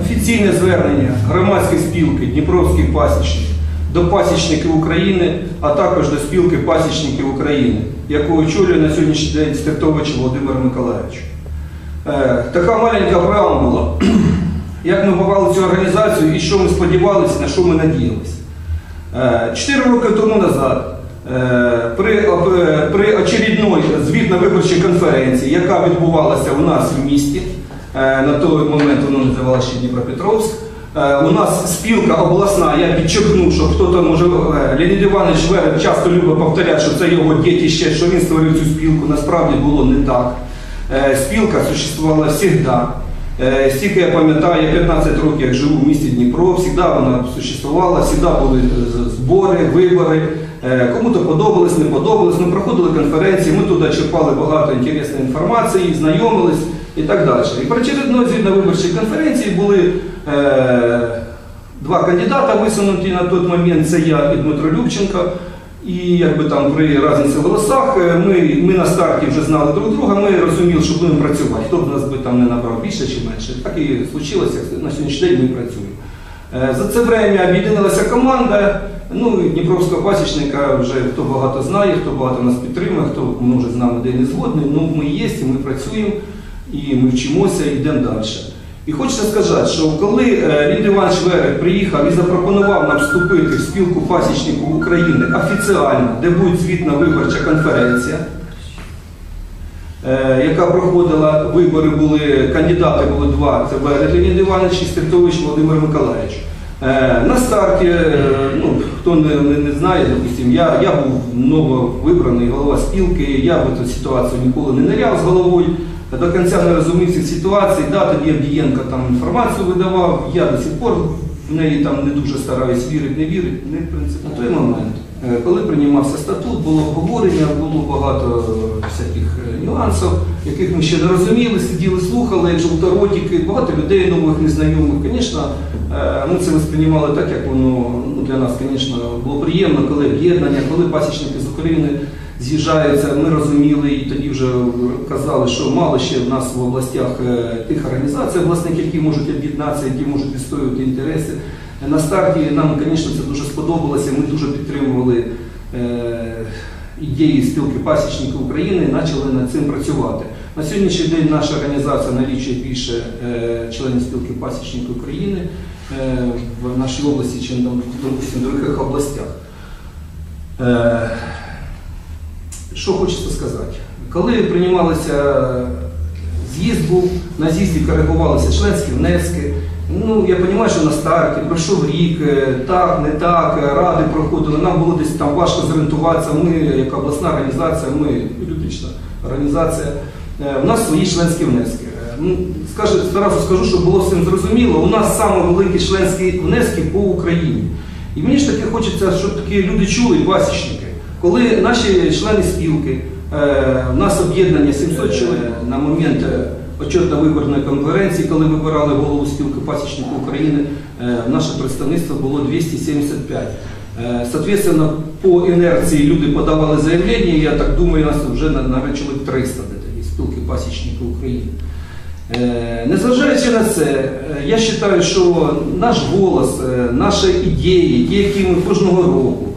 Офіційне звернення громадської спілки Дніпровський пасічник до пасічників України, а також до спілки пасічників України, яку очолює на сьогоднішній день Стертович Володимир Миколаївич. Е, Така маленька преамбула. Як ми попали цю організацію і що ми сподівалися, на що ми надіялися. Е, Чотири роки тому назад е, при, при очередной звітно-виборчій конференції, яка відбувалася у нас в місті, на той момент воно називалося ще Дніпропетровськ, е, у нас спілка обласна, я підчеркну, що хто там може, е, Леонід Іванович Верен часто любить повторяти, що це його дітище, що він створив цю спілку, насправді було не так. Е, Спілка существувала завжди. Е, Стільки я пам'ятаю, я 15 років як живу в місті Дніпро, завжди вона существувала, завжди були е, збори, вибори. Е, Кому-то подобалось, не подобалось, ми проходили конференції, ми туди черпали багато інтересної інформації, знайомились і так далі. І при очередної звітно-виборчій конференції були е, два кандидата висунуті на той момент, це я і Дмитро Любченко. І якби там при різниці в голосах е, ми, ми на старті вже знали друг друга, ми розуміли, що будемо працювати. Хто б нас би там не набрав більше чи менше. Так і случилося, на сьогоднішній день ми працюємо. Е, За це время об'єдналася команда. Ну Дніпровського пасічника вже хто багато знає, хто багато нас підтримує, хто може з нами де не згодний. Ну ми є, і ми працюємо, і ми вчимося, і йдемо далі. І хочеться сказати, що коли е, Лід Іванович Верек приїхав і запропонував нам вступити в спілку пасічників України офіціально, де буде звітна виборча конференція, е, яка проходила, вибори були, кандидати були два, це Верек Леонід Іванович і Стертович Володимир Миколаївич. Е, На старті, ну, хто не, не, не знає, допустим, я, я був нововибраний голова спілки, я в цю ситуацію ніколи не ниряв з головою, до кінця не розумів цих ситуацій, да, тоді Авдієнко там інформацію видавав, я до сих пор в неї там не дуже стараюсь вірити, не вірити, не в принципі. На той момент, коли приймався статут, було обговорення, було багато е, всяких е, нюансів, яких ми ще не розуміли, сиділи, слухали, як жовторотики, багато людей нових, незнайомих. Звісно, е, ми це восприймали так, як воно ну, для нас, звісно, було приємно, коли об'єднання, коли пасічники з України з'їжджаються, ми розуміли і тоді вже казали, що мало ще в нас в областях е, тих організацій обласних, які можуть об'єднатися, які можуть відстоювати інтереси. На старті нам, звісно, це дуже сподобалося. Ми дуже підтримували е, ідеї спілки пасічників України і почали над цим працювати. На сьогоднішній день наша організація налічує більше е, членів спілки пасічників України е, в нашій області, допустим, в других областях. Що хочеться сказати? Коли приймалися з'їзд був, на з'їзді коригувалися членські внески. Ну, я розумію, що на старті пройшов рік, е, так, не так, е, ради проходили, нам було десь там важко зорієнтуватися. Ми, як обласна організація, ми юридична організація, е, у нас свої членські внески. Ну, Скажу, зразу скажу, щоб було всім зрозуміло, у нас саме великі членські внески по Україні. І мені ж таки хочеться, щоб такі люди чули, пасічники. Коли наші члени спілки, у нас об'єднання 700 чоловік на момент почетно-виборної конференції, коли вибирали голову спілки пасічників України, е, наше представництво було 275. Е, Соответственно, по інерції люди подавали заявлення, я так думаю, нас вже на, на чоловік 300 де спілки пасічників України. Е, Незважаючи на це, я вважаю, що наш голос, наші ідеї, ті, які ми кожного року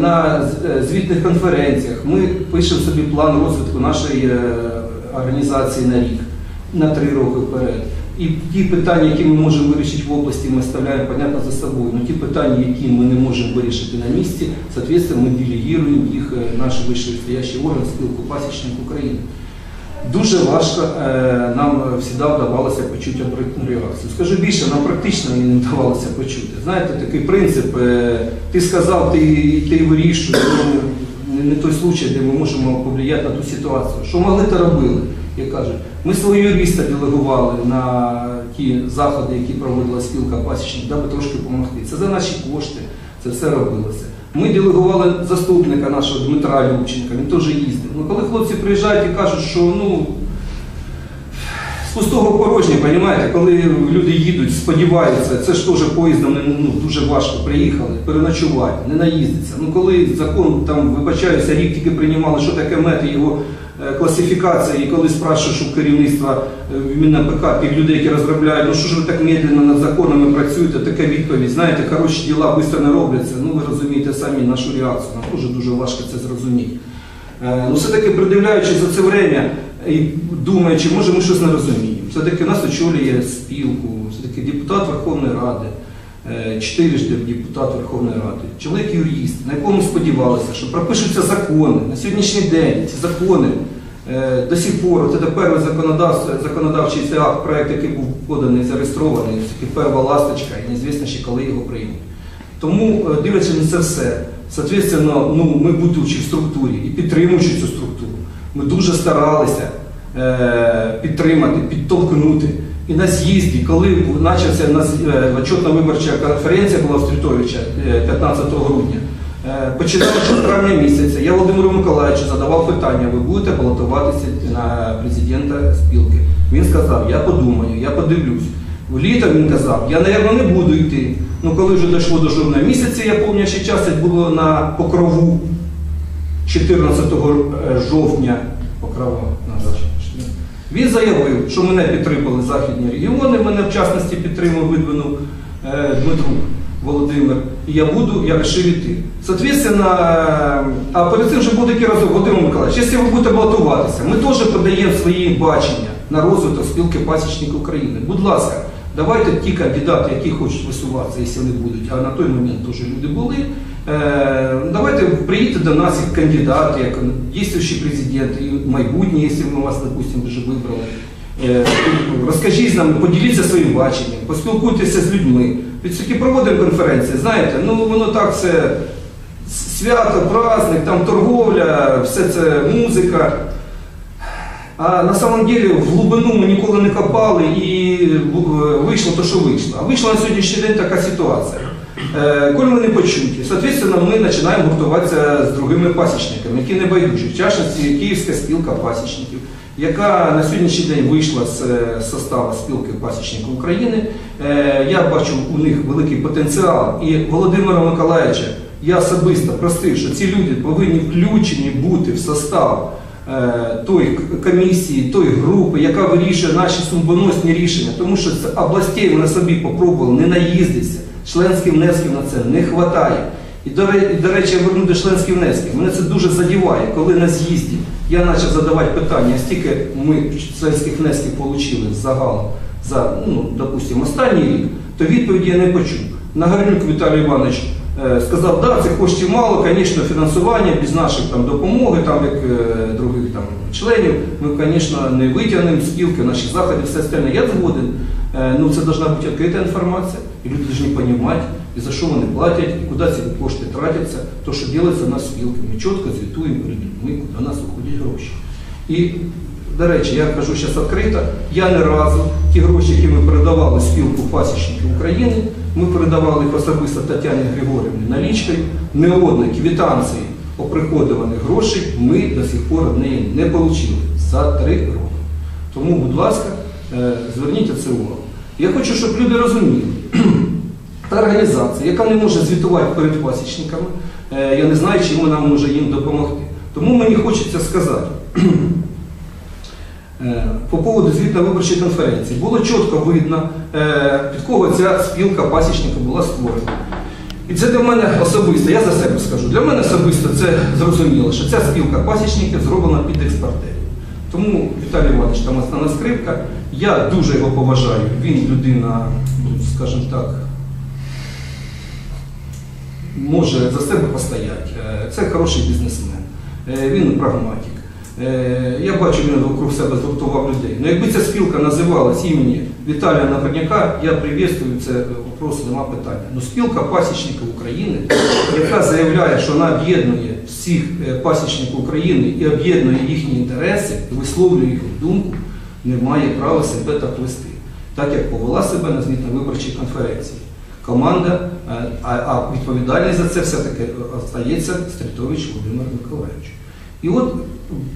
на звітних конференціях, ми пишемо собі план розвитку нашої організації на рік, на три роки вперед. І ті питання, які ми можемо вирішити в області, ми ставляємо, понятно, за собою. Но ті питання, які ми не можемо вирішити на місці, соответственно, ми делегуємо їх е, наш вищестоящий орган спілку пасічник України. Дуже важко е, нам завжди вдавалося почути обратну реакцію. Скажу більше, нам практично не вдавалося почути. Знаєте, такий принцип, е, ти сказав, ти, ти вирішуй, ну, не, не той случай, де ми можемо повлияти на ту ситуацію. Що могли, то робили. Як кажуть, ми свого юриста делегували на ті заходи, які проводила спілка пасічник, даби трошки допомогти. Це за наші кошти, це все робилося. Ми делегували заступника нашого Дмитра Любченка, він теж їздив. Ну, коли хлопці приїжджають і кажуть, що ну, з пустого порожня, розумієте, коли люди їдуть, сподіваються, це ж теж поїздом ну, дуже важко приїхали, переночувати, не наїздиться. Ну коли закон там, вибачаюся, рік тільки приймали, що таке мет, і його е, класифікація, і коли спрашуєш у керівництва е, МінАПК, тих людей, які розробляють, ну що ж ви так медленно над законами працюєте, така відповідь, знаєте, хороші діла швидко не робляться. Ну ви розумієте самі нашу реакцію, нам дуже дуже важко це зрозуміти. Е, Ну, все-таки придивляючись за це время і думаючи, може ми щось не розуміємо. Все-таки нас очолює спілку, все-таки депутат Верховної Ради, чотирижди депутат Верховної Ради, чоловік юрист, на якому сподівалися, що пропишуться закони. На сьогоднішній день ці закони е, до сих пор, це перший законодавчий цей акт, проект, який був поданий, зареєстрований, це перша ласточка, і неізвісно ще коли його приймуть. Тому, е, дивлячись на це все, соответственно, ну, ми будучи в структурі і підтримуючи цю структуру, ми дуже старалися е, підтримати, підтолкнути. І на з'їзді, коли почався на з- е, отчетно-виборча конференція була в Стрітовича е, 15 грудня, е, починаючи з травня місяця, я Володимиру Миколаївичу задавав питання, ви будете балотуватися на президента спілки. Він сказав, я подумаю, я подивлюсь. В літо він казав, я, мабуть, не буду йти. Ну, коли вже дійшло до жовтня місяця, я пам'ятаю, ще час було на покрову 14 жовтня, покрова. Він заявив, що мене підтримали західні регіони, мене в частності підтримав, видвинув е, Дмитрук Володимир. І я буду, я вирішив іти. Соответственно, е, а перед цим вже був такий разок, Володимир Миколаївич, якщо ви будете балотуватися, ми теж подаємо свої бачення на розвиток спілки пасічників України. Будь ласка, давайте ті кандидати, які хочуть висуватися, якщо вони будуть, а на той момент теж люди були. Е, Давайте приїдьте до нас як кандидати, як діючий президент, і майбутнє, якщо ми вас, допустимо, вже вибрали. Е, Розкажіть нам, поділіться своїм баченням, поспілкуйтеся з людьми. Від таки проводимо конференції, знаєте, ну воно так все свято, праздник, там торговля, все це музика. А на самом деле в глибину ми ніколи не копали і е, вийшло те, що вийшло. А вийшла на сьогоднішній день така ситуація. Е, Коли ми не почуті, соответственно, ми починаємо гуртуватися з другими пасічниками, які не байдужі. В частності Київська спілка пасічників, яка на сьогоднішній день вийшла з е, составу спілки пасічників України. Е, Я бачу у них великий потенціал. І Володимира Миколаївича я особисто просив, що ці люди повинні включені бути в состав к- комісії, тої групи, яка вирішує наші судьбоносні рішення, тому що з областей на собі попробували не наїздитися. Членських внесків на це не вистачає. І до, речі, я верну до членських. Мене це дуже задіває, коли на з'їзді я почав задавати питання, стільки ми членських внесків отримали загалом за, ну, допустимо, останній рік, то відповіді я не почув. Нагорнюк Віталій Іванович е, сказав, да, це коштів мало, звісно, фінансування без наших там допомоги, там як е, других там членів. Ми, звісно, не витягнемо спілки, наші заходи, все остальне. Я згоден. Е, Ну, це должна бути відкрита інформація, і люди повинні розуміти, і за що вони платять, і куди ці кошти тратяться, то, що робиться у нас спілки. Ми чітко звітуємо перед людьми, куди нас виходять гроші. І, до речі, я кажу зараз відкрито, я не разу ті гроші, які ми передавали спілку пасічників України, ми передавали їх особисто Тетяні Григорівні налічкою, не одної квитанції оприходованих грошей ми до сих пор від неї не отримали за три роки. Тому, будь ласка, зверніть на це увагу. Я хочу, щоб люди розуміли, та організація, яка не може звітувати перед пасічниками, е, я не знаю, чим вона може їм допомогти. Тому мені хочеться сказати, е, по поводу звітно-виборчої конференції, було чітко видно, е, під кого ця спілка пасічника була створена. І це для мене особисто, я за себе скажу, для мене особисто це зрозуміло, що ця спілка пасічників зроблена під експортерів. Тому Віталій Іванович там основна скрипка. Я дуже його поважаю. Він людина, ну, скажімо так, може за себе постояти. Е, Це хороший бізнесмен. Е, Він прагматик. Е, Я бачу, він вокруг себе згуртував людей. Ну, якби ця спілка називалась імені Віталія Нагорняка, я приветствую це вопрос, нема питання. Ну, спілка пасічників України, яка заявляє, що вона об'єднує всіх е, пасічників України і об'єднує їхні інтереси, висловлює їхню думку, не має права себе так вести, так як повела себе на звітно-виборчій конференції. Команда, е, а відповідальність за це все-таки остається Стрітович Володимир Миколаївич. І от,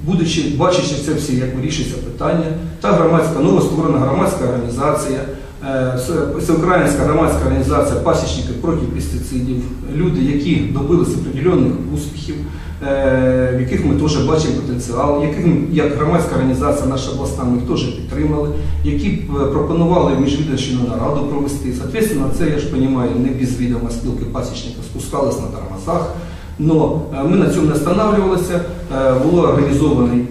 будучи, бачачи це всі, як вирішується питання, та громадська, новостворена громадська організація, е, Всеукраїнська громадська організація пасічники проти пестицидів, люди, які добилися определених успіхів, е, в яких ми теж бачимо потенціал, яких як громадська організація наша обласна, ми теж підтримали, які е, пропонували міжвідомчину нараду провести. Соответственно, це я ж розумію, не без відома спілки пасічників спускались на тормозах. Но е, ми на цьому не останавливалися. Е, Було організований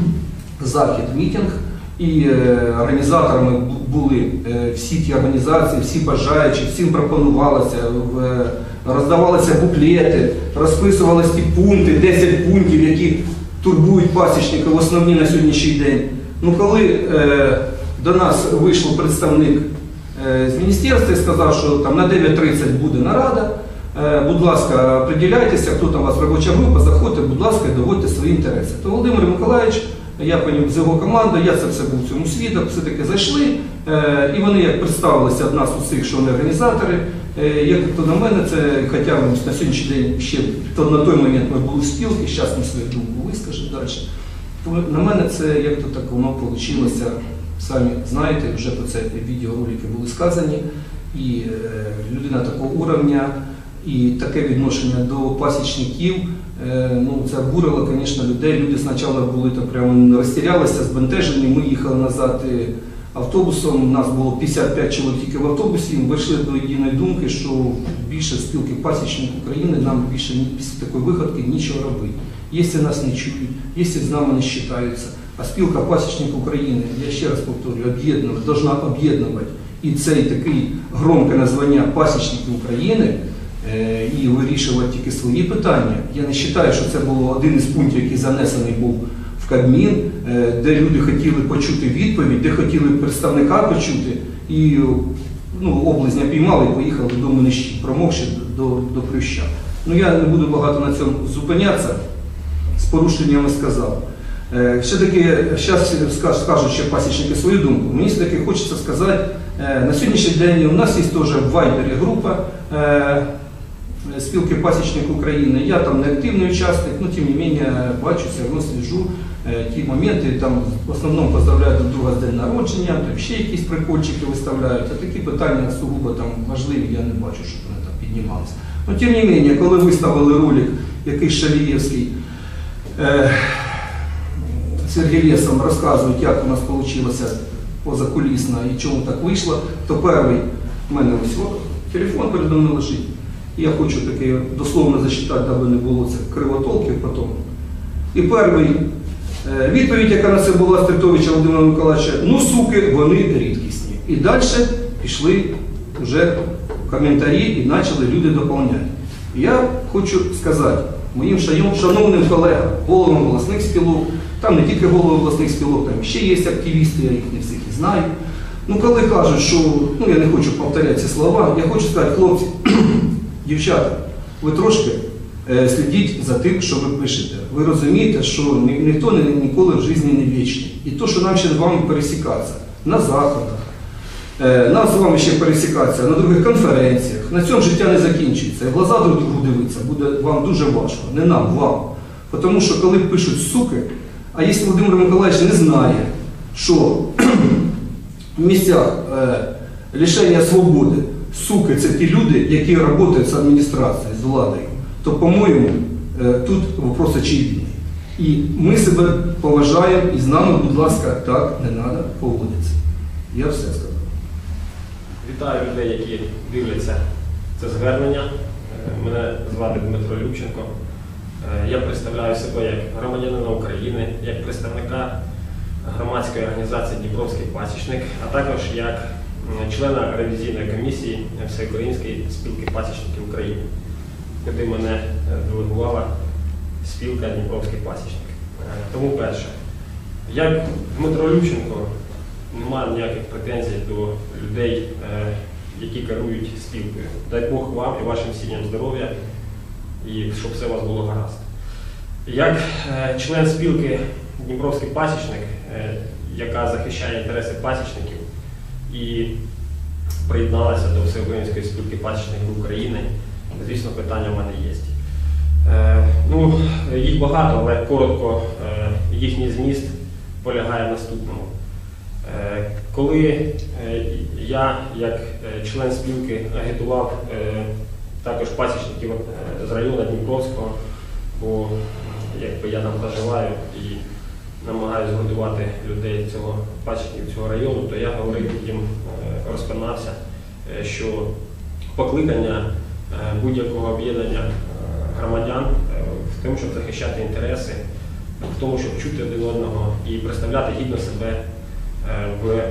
захід, мітинг, і е, організаторами були всі ті організації, всі бажаючі, всім пропонувалося, роздавалися буклети, розписувалися ті пункти, 10 пунктів, які турбують пасічників основні на сьогоднішній день. Ну, коли до нас вийшов представник з міністерства і сказав, що там на 9.30 буде нарада, Будь ласка, приділяйтеся, хто там у вас робоча група, заходьте, будь ласка, і доводьте свої інтереси. То Володимир Миколаївич, я поняв з його командою, я це все був в цьому свідок, все-таки зайшли, е, і вони як представилися від нас усіх, що вони організатори. Е, Як то на мене, це хоча на сьогоднішній день ще то на той момент ми були в спілки, зараз ми свою думку вискажемо далі. На мене це як то так воно вийшло. Самі знаєте, вже про це відеоролики були сказані. І е, людина такого уровня, і таке відношення до пасічників, е, ну це обурило, звісно, людей. Люди спочатку були там прямо розтірялися, збентежені. Ми їхали назад е, автобусом. Нас було 55 чоловік в автобусі. Ми вийшли до єдиної думки, що більше спілки пасічників України нам більше після такої виходки нічого робити. Якщо нас не чують, якщо з нами не вважаються, а спілка пасічників України, я ще раз повторюю, об'єднувати, должна об'єднувати і цей такий громке названня пасічників України і вирішувати тільки свої питання. Я не вважаю, що це було один із пунктів, який занесений був в Кабмін, е, де люди хотіли почути відповідь, де хотіли представника почути, і ну, облизня піймали і поїхали додому нижчі, промовши до, до Плюща. Ну я не буду багато на цьому зупинятися, з порушеннями сказав. Е, Все-таки зараз скажуть ще пасічники свою думку. Мені все-таки хочеться сказати, е, на сьогоднішній день у нас є теж в Вайбері група е, спілки пасічник України. Я там не активний учасник, але тим не менше бачу, все е, ті моменти, там в основному поздравляють друг друга з день народження, там ще якісь прикольчики виставляють, а такі питання сугубо там важливі, я не бачу, щоб вони там піднімалися. Ну, тим не менше, коли виставили ролик якийсь Шалієвський, е, Сергій Лєсом розказують, як у нас вийшло позакулісно і чому так вийшло, то перший в мене ось телефон передо мною лежить. Я хочу таке дословно зачитати, даби не було це кривотолків потім. І перший е, відповідь, яка на це була Стритовича Володимира Миколаївича, ну суки, вони рідкісні. І далі пішли вже коментарі і почали люди доповняти. Я хочу сказати моїм шановним колегам, головам обласних спілок, там не тільки голови обласних спілок, там ще є активісти, я їх не всіх і знаю. Ну, коли кажуть, що ну я не хочу повторяти ці слова, я хочу сказати, хлопці, дівчата, ви трошки е, слідіть за тим, що ви пишете. Ви розумієте, що ні- ніхто ніколи в житті не вічний. І то, що нам ще з вами пересікатися на заходах, е, нам з вами ще пересікатися на других конференціях, на цьому життя не закінчується. І глаза друг другу дивитися буде вам дуже важко, не нам, вам. Тому що коли пишуть суки, а якщо Володимир Миколаївич не знає, що в місцях е, лишення свободи суки це ті люди, які працюють з адміністрацією, з владою, то, по-моєму, е, тут вопрос очевидний. І ми себе поважаємо, і з нами, будь ласка, так не треба поводитися. Я все сказав. Вітаю людей, які дивляться це звернення. Е, Мене звати Дмитро Любченко. Е, Я представляю себе як громадянина України, як представника громадської організації Дніпровський пасічник, а також як члена ревізійної комісії Всеукраїнської спілки пасічників України, куди мене е, делегувала спілка Дніпровський пасічник. Е, Тому перше, як Дмитро Любченко немає ніяких претензій до людей, е, які керують спілкою. Дай Бог вам і вашим сім'ям здоров'я, і щоб все у вас було гаразд. Як член спілки Дніпровський пасічник, яка захищає інтереси пасічників і приєдналася до Всеукраїнської спілки пасічників України, звісно, питання в мене є. Е, Ну, їх багато, але коротко е, їхній зміст полягає в наступному. Е, Коли я, як член спілки, агітував також пасічників з району Дніпровського, бо якби я там проживаю і намагаюся згодувати людей цього пасічників цього району, то я говорив їм, е, розпинався, е, що покликання е, будь-якого об'єднання громадян в тому, щоб захищати інтереси, в тому, щоб чути один одного і представляти гідно себе в,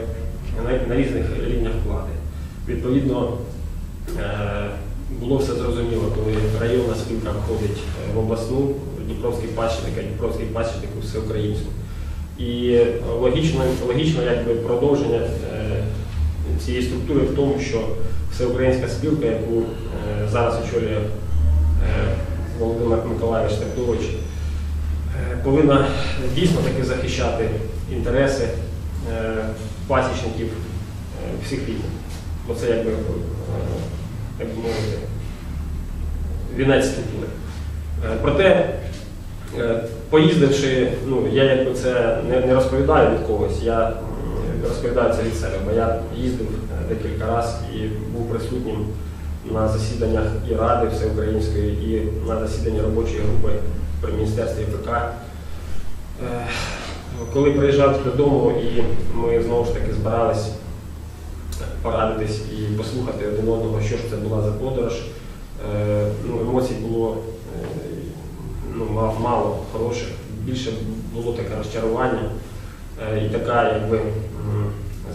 на, різних рівнях влади. Відповідно, було все зрозуміло, коли районна спілка входить в обласну, Дніпровський пасічник, а Дніпровський пасічник у всеукраїнську. І е, логічно, логічно якби продовження е, цієї структури в тому, що всеукраїнська спілка, яку е, зараз очолює Володимир Миколаївич Тактович, е, повинна дійсно таки захищати інтереси пасічників всіх рівнів. Бо це якби, як би мовити, вінець структури. Проте, поїздивши, ну, я якби це не, не розповідаю від когось, я розповідаю це від себе, бо я їздив е, декілька разів і був присутнім на засіданнях і Ради Всеукраїнської, і на засіданні робочої групи при Міністерстві ПК. Е, Коли приїжджав додому і ми знову ж таки збирались порадитись і послухати один одного, що ж це була за подорож, е, ну, емоцій було е, ну, ма- мало хороших, більше було таке розчарування е, і така якби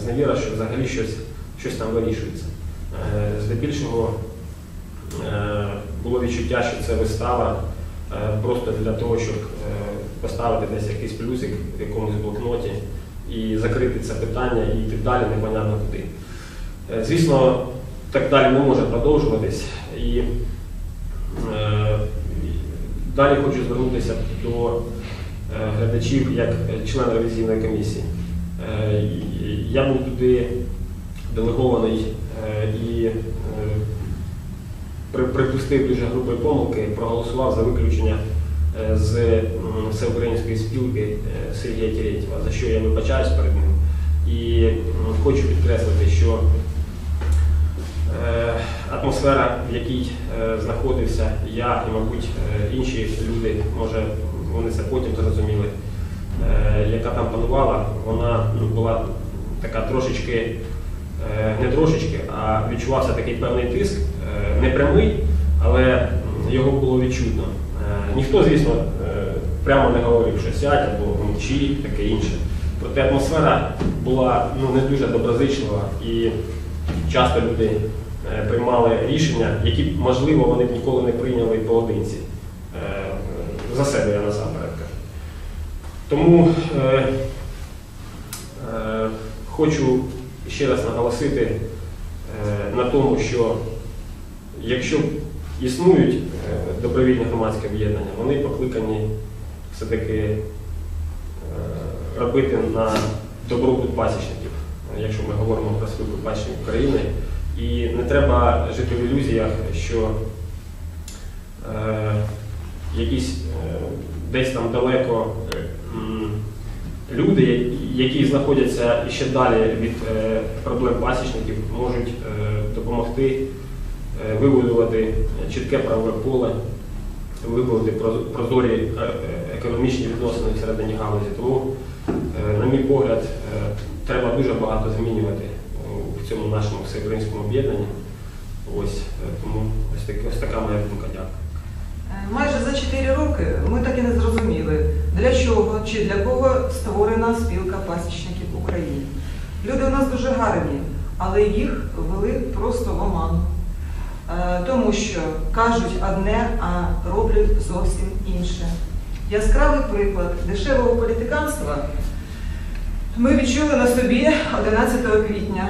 зневіра, що взагалі щось, щось там вирішується. Е, Здебільшого е, було відчуття, що це вистава просто для того, щоб поставити десь якийсь плюсик в якомусь блокноті і закрити це питання і йти далі непонятно куди. Звісно, так далі не може продовжуватись. І далі хочу звернутися до е, глядачів як член ревізійної комісії. Е, Я був туди делегований е, і припустив дуже грубої помилки, проголосував за виключення з всеукраїнської спілки Сергія Терентьєва, за що я вибачаюсь перед ним. І хочу підкреслити, що атмосфера, в якій е, знаходився я і, мабуть, е, інші люди, може, вони це потім зрозуміли, е, яка там панувала, вона ну, була така трошечки, не трошечки, а відчувався такий певний тиск, е, не прямий, але його було відчутно. Ніхто, звісно, прямо не говорив, що сядь або мовчи, таке інше. Проте атмосфера була ну, не дуже доброзичлива і часто люди приймали рішення, які, можливо, вони б ніколи не прийняли поодинці. Е, За себе я насамперед кажу. Тому е, е, хочу ще раз наголосити е, на тому, що якщо існують е, добровільні громадські об'єднання, вони покликані все-таки е, робити на добробут пасічників, якщо ми говоримо про спілку пасічників України. І не треба жити в ілюзіях, що е, якісь е, десь там далеко е, люди, які знаходяться ще далі від е, проблем пасічників, можуть е, допомогти е, вибудувати чітке правове поле, вибудувати прозорі е, економічні відносини всередині галузі. Тому, е, на мій погляд, е, треба дуже багато змінювати цьому нашому всеукраїнському об'єднанні. Ось е, тому ось, так, ось така моя думка. Дякую. Е, Майже за 4 роки ми так і не зрозуміли, для чого чи для кого створена спілка пасічників України. Люди у нас дуже гарні, але їх вели просто в оману. Е, Тому що кажуть одне, а роблять зовсім інше. Яскравий приклад дешевого політиканства ми відчули на собі 11 квітня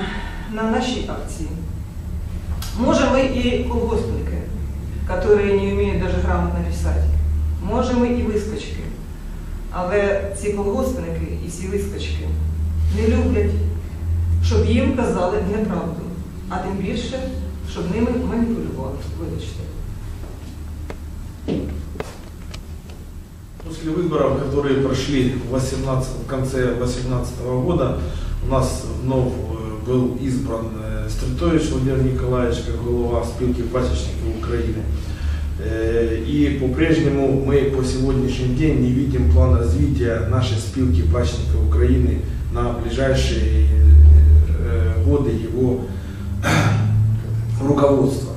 на нашій акції. Може, мы и колгоспники, которые не умеют даже грамотно писать. Може, ми і вискочки. Але ці колгоспники і ці вискочки не люблять, щоб їм казали неправду, а тим більше, щоб ними маніпулювали. Вибачте. После выборов, которые прошли в, 18, в конце 2018 года, у нас вновь э, был избран э, Стритович Владимир Николаевич как глава спилки пасечников Украины. Э, И по-прежнему мы по сегодняшний день не видим плана развития нашей спилки пасечников Украины на ближайшие э, годы его руководства.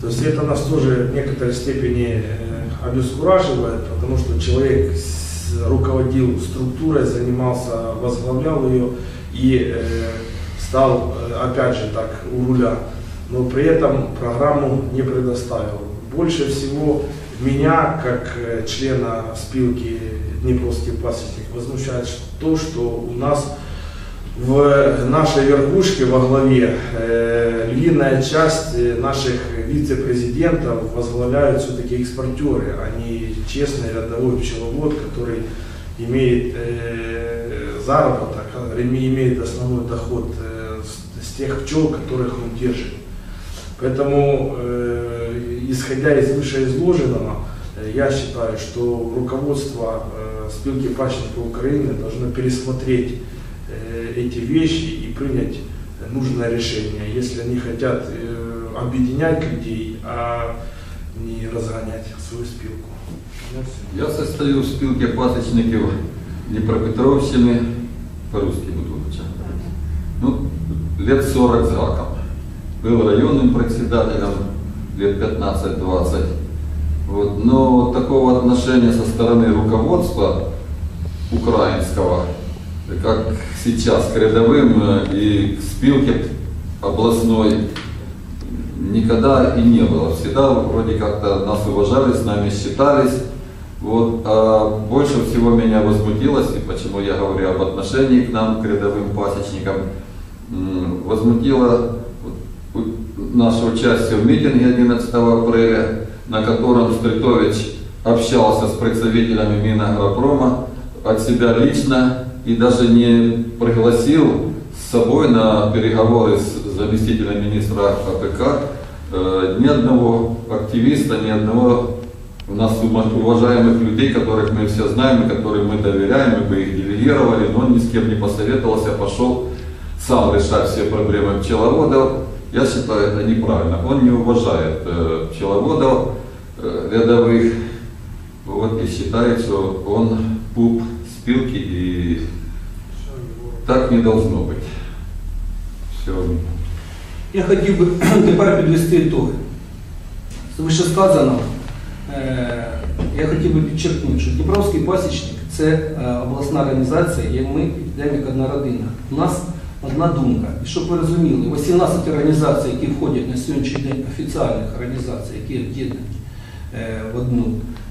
То есть это нас тоже в некоторой степени обескураживает, потому что человек руководил структурой, занимался, возглавлял ее и стал, э, опять же, так, у руля, но при этом программу не предоставил. Больше всего меня, как э, члена спилки Днепровский пасечник, возмущает то, что у нас в нашей верхушке во главе э, львиная часть э, наших вице-президентов возглавляют все-таки экспортеры, а не честный рядовой пчеловод, который имеет э, заработок, а, име- имеет основной доход с, с тех пчел, которых он держит. Поэтому, э, исходя из вышеизложенного, э, я считаю, что руководство э, спилки пасечников Украины должно пересмотреть э, эти вещи и принять нужное решение, если они хотят э, объединять людей, а не разгонять свою спилку. Ну, всё. Я состою в спілці пасічників Дніпропетровщини, по-русски буду вивчати. Ну, лет 40 с гаком. Был районным председателем лет 15-20. Вот. Но такого отношения со стороны руководства украинского, как сейчас к рядовым э, и к спилке областной, никогда и не было. Всегда вроде как-то нас уважали, с нами считались. Вот, а больше всего меня возмутилось, и почему я говорю об отношении к нам, к рядовым пасечникам, возмутило наше участие в митинге 11 апреля, на котором Стритович общался с представителями Минагропрома от себя лично и даже не пригласил с собой на переговоры с заместителем министра АПК э, ни одного активиста, ни одного у нас уважаемых людей, которых мы все знаем и которым мы доверяем, мы бы их делегировали, но он ни с кем не посоветовался, пошел сам решать все проблемы пчеловодов. Я считаю это неправильно. Он не уважает э, пчеловодов э, рядовых вот, и считает, что он пуп спилки и так не должно быть. Все. Я хотів би тепер підвести ітоги. З вищесказаного е, я хотів би підчеркнути, що Дніпровський пасічник це е, обласна організація, і ми йдемо як одна родина. У нас одна думка. І щоб ви розуміли, 18 організацій, які входять на сьогоднішній день офіціальних організацій, які об'єднані е, в одну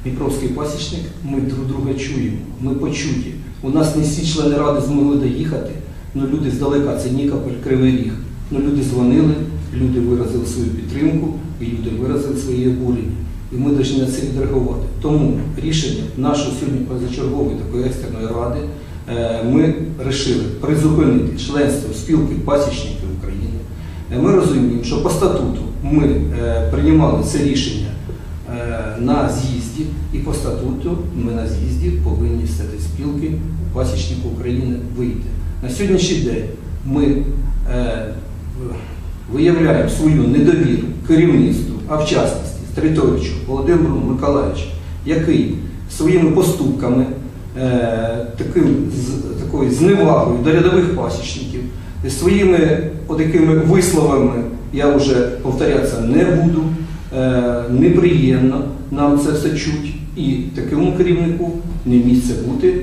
Дніпровський пасічник, ми друг друга чуємо, ми почуті. У нас не всі члени ради змогли доїхати, ну люди здалека, це Нікополь, Кривий Ріг. Ну люди дзвонили, люди виразили свою підтримку і люди виразили свої обурення. І ми повинні на це відреагувати. Тому рішення нашої сьогодні позачергової такої екстреної ради ми вирішили призупинити членство спілки пасічників України. Е, Ми розуміємо, що по статуту ми е, приймали це рішення е, на з'їзді, і по статуту ми на з'їзді повинні цієї спілки пасічників України вийти. На сьогоднішній день ми е, виявляємо свою недовіру керівництву, а в частності Стритовичу Володимиру Миколаївичу, який своїми поступками, е, таким, з, такою зневагою до рядових пасічників, своїми отакими висловами, я вже повторятися не буду, е, неприємно нам це все чуть, і такому керівнику не місце бути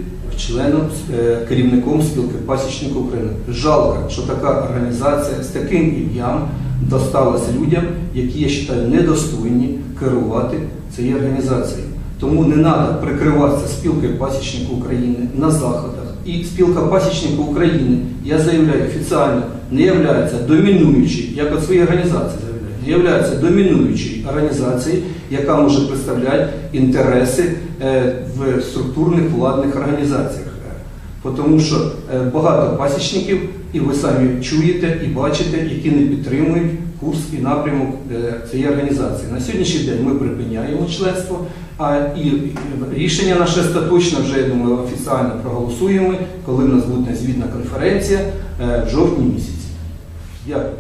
членом е, керівником спілки пасічників України. Жалко, що така організація з таким ім'ям досталася людям, які я вважаю недостойні керувати цією організацією. Тому не треба прикриватися спілкою пасічників України на заходах. І спілка пасічників України, я заявляю офіційно, не є домінуючою, як от своїй організації заявляю, не є домінуючою організацією, яка може представляти інтереси е, в структурних владних організаціях. Тому що е, багато пасічників, і ви самі чуєте і бачите, які не підтримують курс і напрямок е, цієї організації. На сьогоднішній день ми припиняємо членство, а і рішення наше статочне вже я думаю, офіційно проголосуємо, коли в нас буде звітна конференція е, в жовтні місяці. Дякую.